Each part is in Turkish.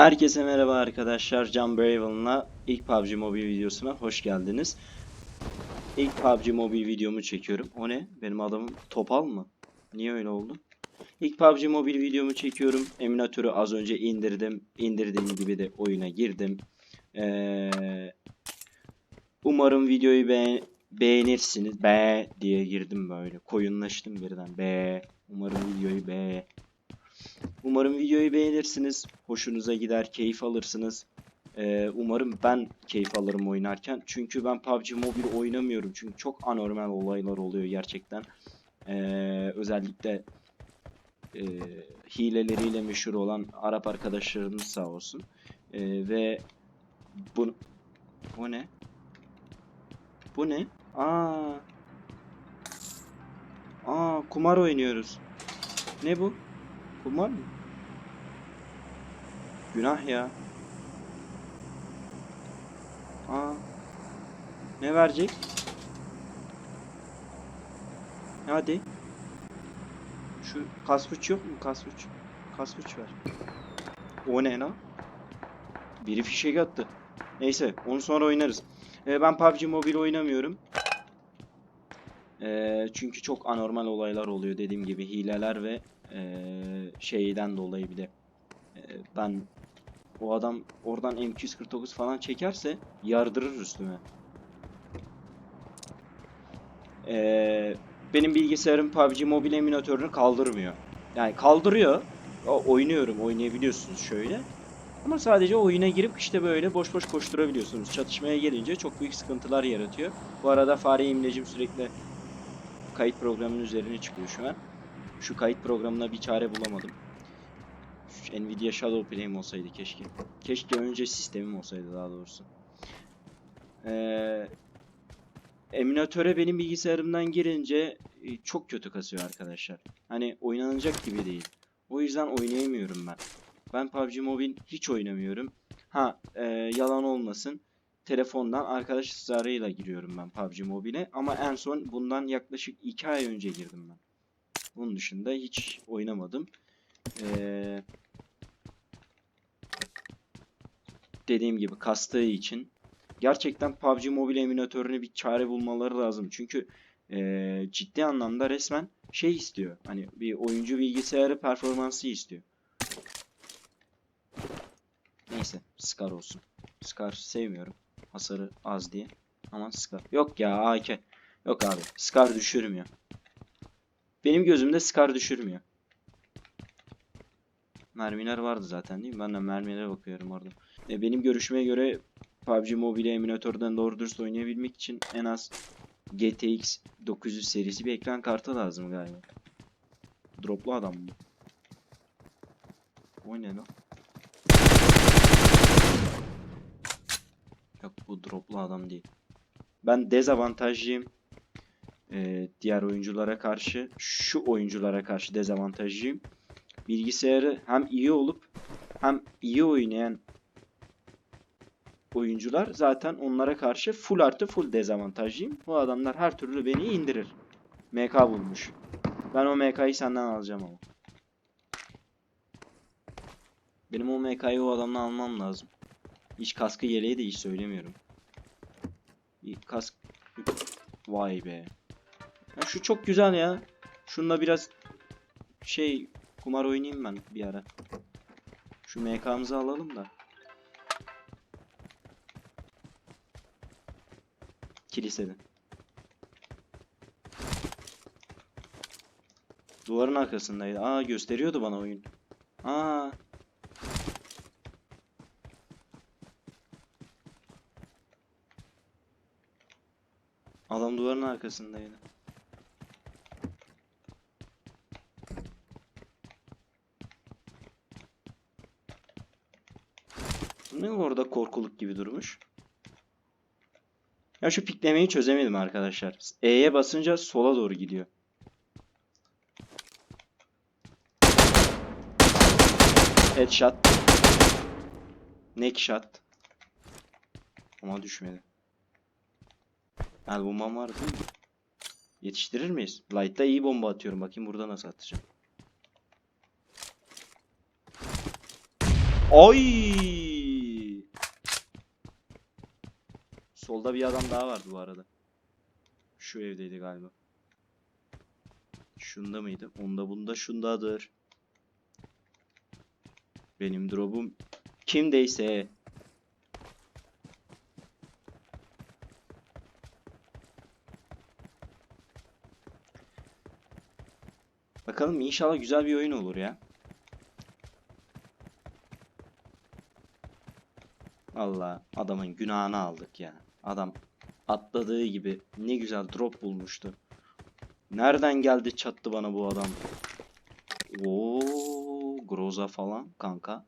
Herkese merhaba arkadaşlar. Can Braven'la ilk PUBG Mobile videosuna hoş geldiniz. İlk PUBG Mobile videomu çekiyorum. O ne? Benim adamım Topal mı? Niye öyle oldu? İlk PUBG Mobile videomu çekiyorum. Eminatörü az önce indirdim. İndirdiğim gibi de oyuna girdim. Ee, umarım videoyu be beğenirsiniz. Be diye girdim böyle. Koyunlaştım birden. Be. Umarım videoyu be Umarım videoyu beğenirsiniz. Hoşunuza gider, keyif alırsınız. Ee, umarım ben keyif alırım oynarken. Çünkü ben PUBG Mobile oynamıyorum. Çünkü çok anormal olaylar oluyor gerçekten. Ee, özellikle e, hileleriyle meşhur olan Arap arkadaşlarımız sağ olsun. Ee, ve bu bu ne? Bu ne? Aa. Aa kumar oynuyoruz. Ne bu? Kumar mı? Günah ya. Aa. Ne verecek? Hadi. Şu kaspuç yok mu? Kaspuç. Kaspuç ver. O ne lan? Biri fişek attı. Neyse onu sonra oynarız. Ee, ben PUBG Mobile oynamıyorum. Ee, çünkü çok anormal olaylar oluyor dediğim gibi hileler ve ee, şeyden dolayı bir de ee, ben o adam oradan M249 falan çekerse yardırır üstüme. Ee, benim bilgisayarım PUBG Mobile emülatörünü kaldırmıyor. Yani kaldırıyor. O, oynuyorum, oynayabiliyorsunuz şöyle. Ama sadece oyuna girip işte böyle boş boş koşturabiliyorsunuz. Çatışmaya gelince çok büyük sıkıntılar yaratıyor. Bu arada fare imlecim sürekli kayıt programının üzerine çıkıyor şu an. Şu kayıt programına bir çare bulamadım. Şu Nvidia Shadow Play'im olsaydı keşke. Keşke önce sistemim olsaydı daha doğrusu. Ee, emülatöre benim bilgisayarımdan girince e, çok kötü kasıyor arkadaşlar. Hani oynanacak gibi değil. O yüzden oynayamıyorum ben. Ben PUBG Mobile hiç oynamıyorum. Ha e, yalan olmasın. Telefondan arkadaş ısrarıyla giriyorum ben PUBG Mobile'e. Ama en son bundan yaklaşık 2 ay önce girdim ben. Bunun dışında hiç oynamadım. Ee, dediğim gibi kastığı için gerçekten PUBG Mobile emülatörüne bir çare bulmaları lazım. Çünkü ee, ciddi anlamda resmen şey istiyor. Hani bir oyuncu bilgisayarı performansı istiyor. Neyse Scar olsun. Scar sevmiyorum. Hasarı az diye. Ama Scar. Yok ya AK. Yok abi. Scar düşürmüyor. Benim gözümde Scar düşürmüyor. Mermiler vardı zaten değil mi? Ben de mermilere bakıyorum orada. E, benim görüşüme göre PUBG Mobile emülatörden doğru dürüst oynayabilmek için en az GTX 900 serisi bir ekran kartı lazım galiba. Droplu adam bu. O ne lan? Yok bu droplu adam değil. Ben dezavantajlıyım. Ee, diğer oyunculara karşı. Şu oyunculara karşı dezavantajlıyım. Bilgisayarı hem iyi olup hem iyi oynayan oyuncular zaten onlara karşı full artı full dezavantajlıyım. Bu adamlar her türlü beni indirir. MK bulmuş. Ben o MK'yı senden alacağım ama. Benim o MK'yı o adamdan almam lazım. Hiç kaskı yeleği de hiç söylemiyorum. Kask... Vay be. Ya şu çok güzel ya. Şununla biraz şey kumar oynayayım ben bir ara. Şu MK'mızı alalım da. Kilisede. Duvarın arkasındaydı. Aa gösteriyordu bana oyun. Aa. Adam duvarın arkasındaydı. Ne orada korkuluk gibi durmuş? Ya şu piklemeyi çözemedim arkadaşlar. E'ye basınca sola doğru gidiyor. Headshot. Neck shot. Ama düşmedi. El bombam var değil mi? Yetiştirir miyiz? Light'ta iyi bomba atıyorum. Bakayım burada nasıl atacağım. Ay! Solda bir adam daha vardı bu arada. Şu evdeydi galiba. Şunda mıydı? Onda bunda şundadır. Benim drop'um kimdeyse. Bakalım inşallah güzel bir oyun olur ya. Allah adamın günahını aldık ya. Adam atladığı gibi ne güzel drop bulmuştu. Nereden geldi çattı bana bu adam? Oo, Groza falan kanka.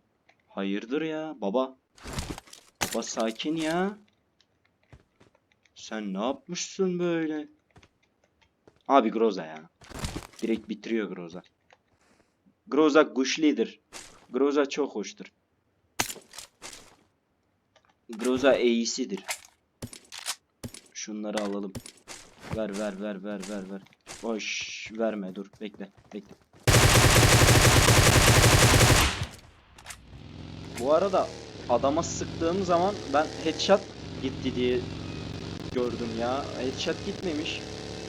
Hayırdır ya baba? Baba sakin ya. Sen ne yapmışsın böyle? Abi Groza ya. Direkt bitiriyor Groza. Groza güçlüdür. Groza çok hoştur. Groza iyisidir. Şunları alalım. Ver ver ver ver ver ver. Boş verme dur bekle bekle. Bu arada adama sıktığım zaman ben headshot gitti diye gördüm ya. Headshot gitmemiş.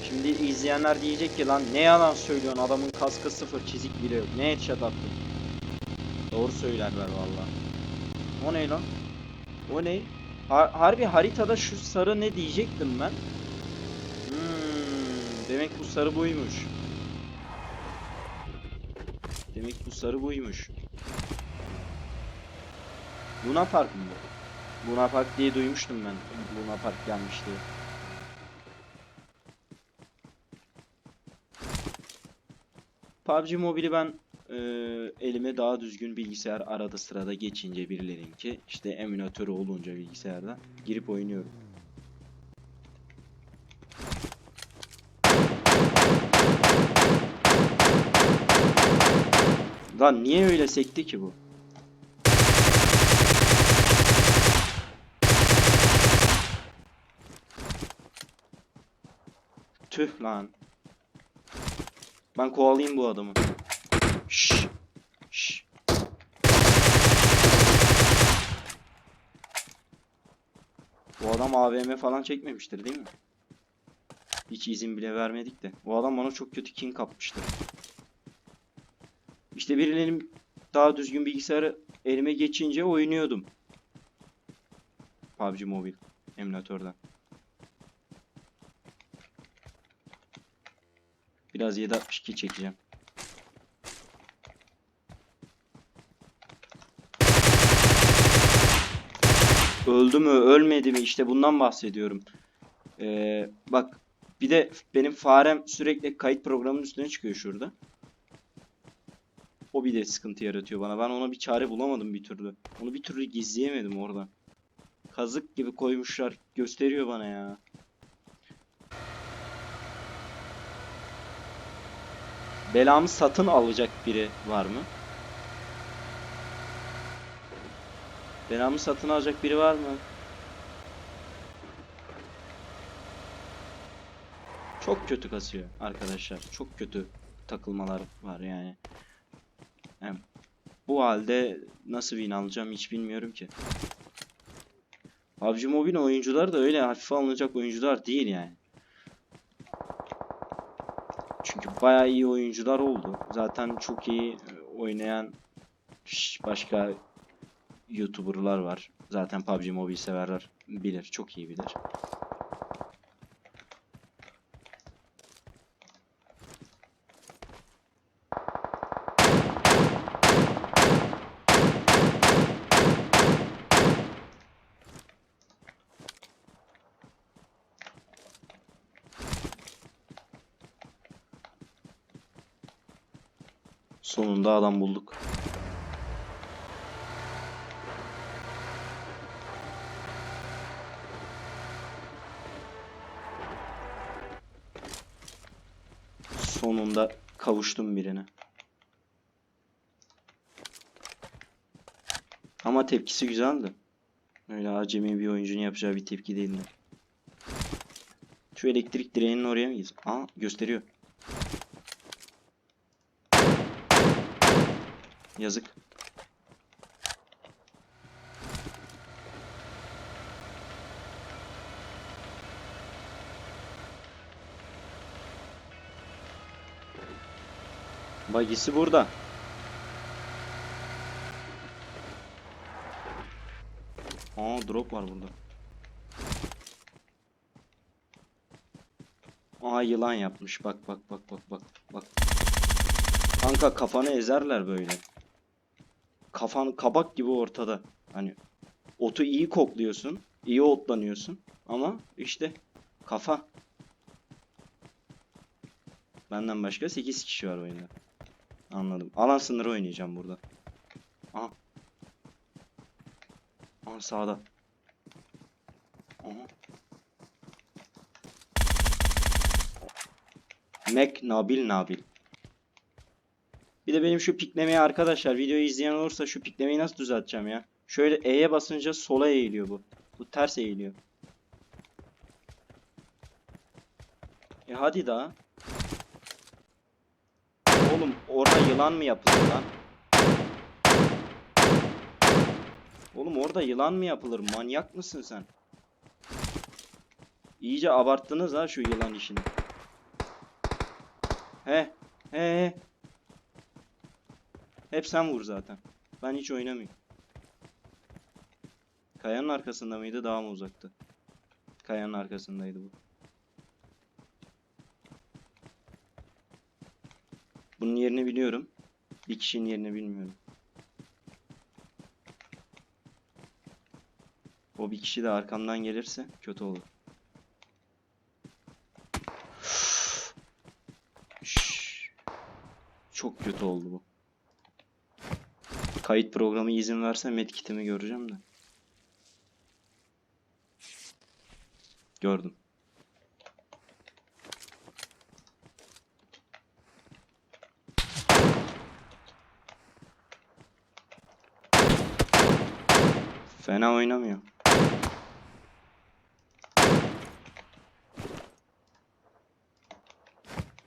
Şimdi izleyenler diyecek ki lan ne yalan söylüyorsun adamın kaskı sıfır çizik bile yok. Ne headshot attın? Doğru söylerler valla. O ne lan? O ne? Har- harbi haritada şu sarı ne diyecektim ben. Hmm, demek bu sarı buymuş. Demek bu sarı buymuş. Luna Park mı bu? Luna Park diye duymuştum ben. Luna Park gelmiş diye. PUBG Mobile'i ben e, elime daha düzgün bilgisayar arada sırada geçince birilerinki işte emülatörü olunca bilgisayarda girip oynuyorum. Lan niye öyle sekti ki bu? Tüh lan. Ben kovalayayım bu adamı. Şşş. Bu adam AVM falan çekmemiştir değil mi? Hiç izin bile vermedik de. Bu adam bana çok kötü king kapmıştır. İşte birilerinin daha düzgün bilgisayarı elime geçince oynuyordum. PUBG Mobile emülatörden. Biraz 762 çekeceğim. Öldü mü, ölmedi mi? İşte bundan bahsediyorum. Ee, bak, bir de benim farem sürekli kayıt programının üstüne çıkıyor şurada. O bir de sıkıntı yaratıyor bana. Ben ona bir çare bulamadım bir türlü. Onu bir türlü gizleyemedim orada. Kazık gibi koymuşlar. Gösteriyor bana ya. Belamı satın alacak biri var mı? Belamı satın alacak biri var mı? Çok kötü kasıyor arkadaşlar. Çok kötü takılmalar var yani. Yani bu halde nasıl win alacağım hiç bilmiyorum ki. PUBG Mobile oyuncular da öyle hafife alınacak oyuncular değil yani. Çünkü bayağı iyi oyuncular oldu. Zaten çok iyi e, oynayan başka YouTuber'lar var. Zaten PUBG Mobile severler bilir, çok iyi bilir. Sonunda adam bulduk. Sonunda kavuştum birine. Ama tepkisi güzeldi. Öyle acemi bir oyuncunun yapacağı bir tepki değildi. Şu elektrik direğinin oraya mı gitsin? Aa gösteriyor. Yazık. Bagisi burada. Aa drop var burada. Aa yılan yapmış. Bak bak bak bak bak bak. Kanka kafanı ezerler böyle. Kafan kabak gibi ortada. Hani otu iyi kokluyorsun. iyi otlanıyorsun. Ama işte kafa. Benden başka 8 kişi var oyunda. Anladım. Alan sınırı oynayacağım burada. Aha. Aha sağda. Aha. Mac Nabil Nabil. Bir de benim şu piklemeyi arkadaşlar videoyu izleyen olursa şu piklemeyi nasıl düzelteceğim ya? Şöyle E'ye basınca sola eğiliyor bu. Bu ters eğiliyor. E hadi daha. Oğlum orada yılan mı yapılır lan? Oğlum orada yılan mı yapılır? Manyak mısın sen? İyice abarttınız ha şu yılan işini. He, he, he. Hep sen vur zaten. Ben hiç oynamıyorum. Kayanın arkasında mıydı? Daha mı uzaktı? Kayanın arkasındaydı bu. Bunun yerini biliyorum. Bir kişinin yerini bilmiyorum. O bir kişi de arkamdan gelirse kötü olur. Çok kötü oldu bu. Kayıt programı izin verse medkitimi göreceğim de. Gördüm. Fena oynamıyor.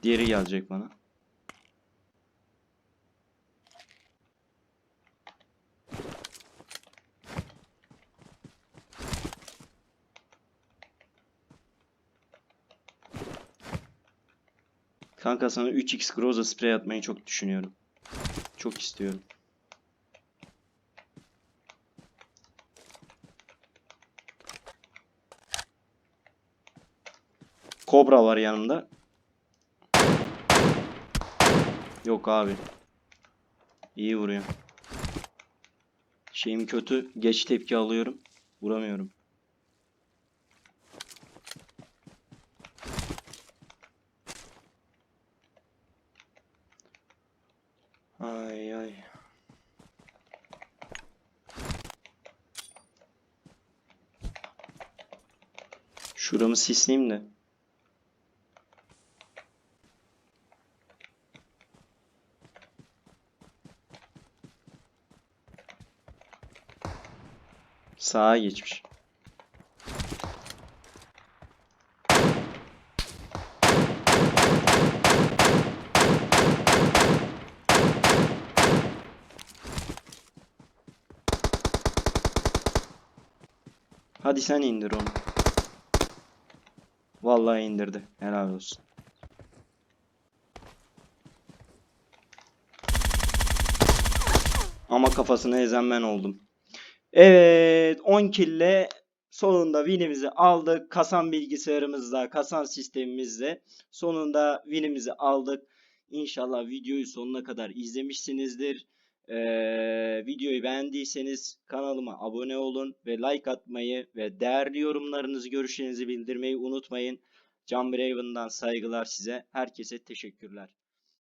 Diğeri gelecek bana. Kanka sana 3x Groza sprey atmayı çok düşünüyorum. Çok istiyorum. Kobra var yanımda. Yok abi. İyi vuruyor. Şeyim kötü. Geç tepki alıyorum. Vuramıyorum. Ay ay. Şuramı sisleyeyim de. Sağa geçmiş. Hadi sen indir onu. Vallahi indirdi. Helal olsun. Ama kafasını ezen ben oldum. Evet 10 kille sonunda winimizi aldık. Kasan bilgisayarımızda, kasan sistemimizde sonunda winimizi aldık. İnşallah videoyu sonuna kadar izlemişsinizdir. Ee, videoyu beğendiyseniz kanalıma abone olun ve like atmayı ve değerli yorumlarınızı, görüşlerinizi bildirmeyi unutmayın. Can Braven'dan saygılar size. Herkese teşekkürler.